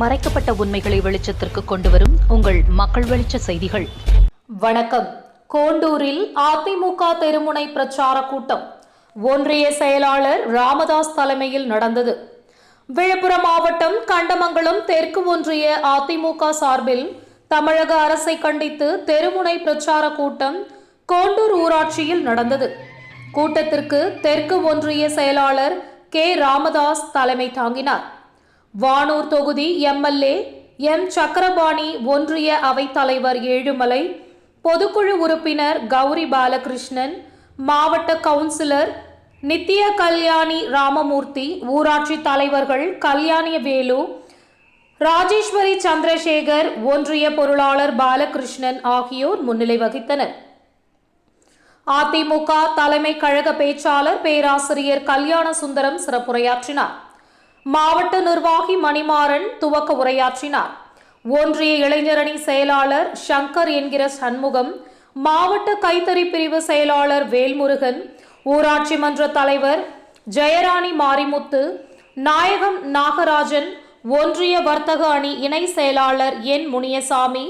மறைக்கப்பட்ட உண்மைகளை வெளிச்சத்திற்கு கொண்டு வரும் உங்கள் மக்கள் வெளிச்ச செய்திகள். வணக்கம். கோண்டூரில் அதிமுக தெருமுனை பிரச்சார கூட்டம். ஒன்றிய செயலாளர் ராமதாஸ் தலைமையில் நடந்தது. விழுப்புரம் மாவட்டம் கண்டமங்கலம் தெற்கு ஒன்றிய அதிமுக சார்பில் தமிழக அரசை கண்டித்து தெருமுனை பிரச்சார கூட்டம் கோண்டூர் ஊராட்சியில் நடந்தது. கூட்டத்திற்கு தெற்கு ஒன்றிய செயலாளர் கே. ராமதாஸ் தலைமை தாங்கினார். வானூர் தொகுதி எம்எல்ஏ எம். சக்கரபாணி ஒன்றிய அவைத்தலைவர் ஏழுமலை பொதுக்குழு உறுப்பினர் கௌரி பாலகிருஷ்ணன் மாவட்ட கவுன்சிலர் நித்திய கல்யாணி ராமமூர்த்தி ஊராட்சி தலைவர்கள் கல்யாணிய வேலு ராஜேஸ்வரி சந்திரசேகர் ஒன்றிய பொருளாளர் பாலகிருஷ்ணன் ஆகியோர் முன்னிலை வகித்தனர். அதிமுக தலைமை கழக பேச்சாளர் பேராசிரியர் கல்யாண சுந்தரம் சிறப்புரையாற்றினார். மாவட்ட நிர்வாகி மணிமாறன் துவக்க உரையாற்றினார். ஒன்றிய இளைஞரணி செயலாளர் சங்கர் என்கிற சண்முகம் மாவட்ட கைத்தறி பிரிவு செயலாளர் வேல்முருகன் ஊராட்சி மன்ற தலைவர் ஜெயராணி மாரிமுத்து நாயகம் நாகராஜன் ஒன்றிய வர்த்தக அணி இணை செயலாளர் என் முனியசாமி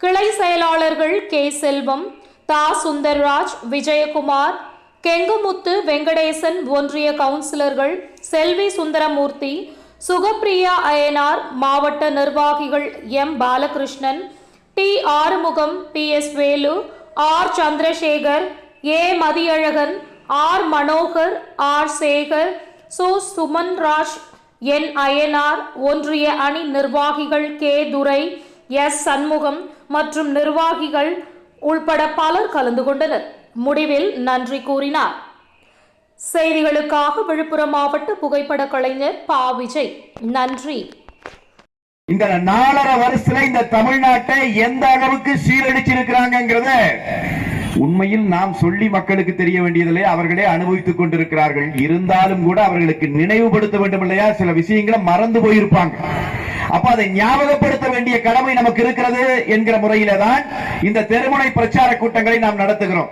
கிளை செயலாளர்கள் கே செல்வம் தா சுந்தர்ராஜ் விஜயகுமார் கெங்குமுத்து வெங்கடேசன் ஒன்றிய கவுன்சிலர்கள் செல்வி சுந்தரமூர்த்தி சுகப்பிரியா அயனார் மாவட்ட நிர்வாகிகள் M. Balakrishnan T. Arumugam P. S. Velu R. Chandrasekar A. Mathiyazhagan R. Manohar R. Sekar சு. சுமன் ராஜ் என். அயனார் ஒன்றிய அணி நிர்வாகிகள் கே. துரை எஸ். சண்முகம் மற்றும் நிர்வாகிகள் உள்பட பலர் கலந்து கொண்டனர். முடிவில் நன்றி கூறினார். செய்திகளுக்காக விழுப்புரம் மாவட்ட புகைப்பட கலைஞர் பா. விஜய். நன்றி. இந்த நாலரை வருஷத்துல இந்த தமிழ்நாட்டை எந்த அளவுக்கு சீரழிச்சிருக்கிறாங்கிறத உண்மையில் நாம் சொல்லி மக்களுக்கு தெரிய வேண்டியதில்லை. அவர்களே அனுபவித்துக் கொண்டிருக்கிறார்கள். இருந்தாலும் கூட அவர்களுக்கு நினைவுபடுத்த வேண்டும் இல்லையா? சில விஷயங்களை மறந்து போயிருப்பாங்க. அப்ப அதை ஞாபகப்படுத்த வேண்டிய கடமை நமக்கு இருக்கிறது என்கிற முறையில தான் இந்த தெருமுனை பிரச்சார கூட்டங்களை நாம் நடத்துகிறோம்.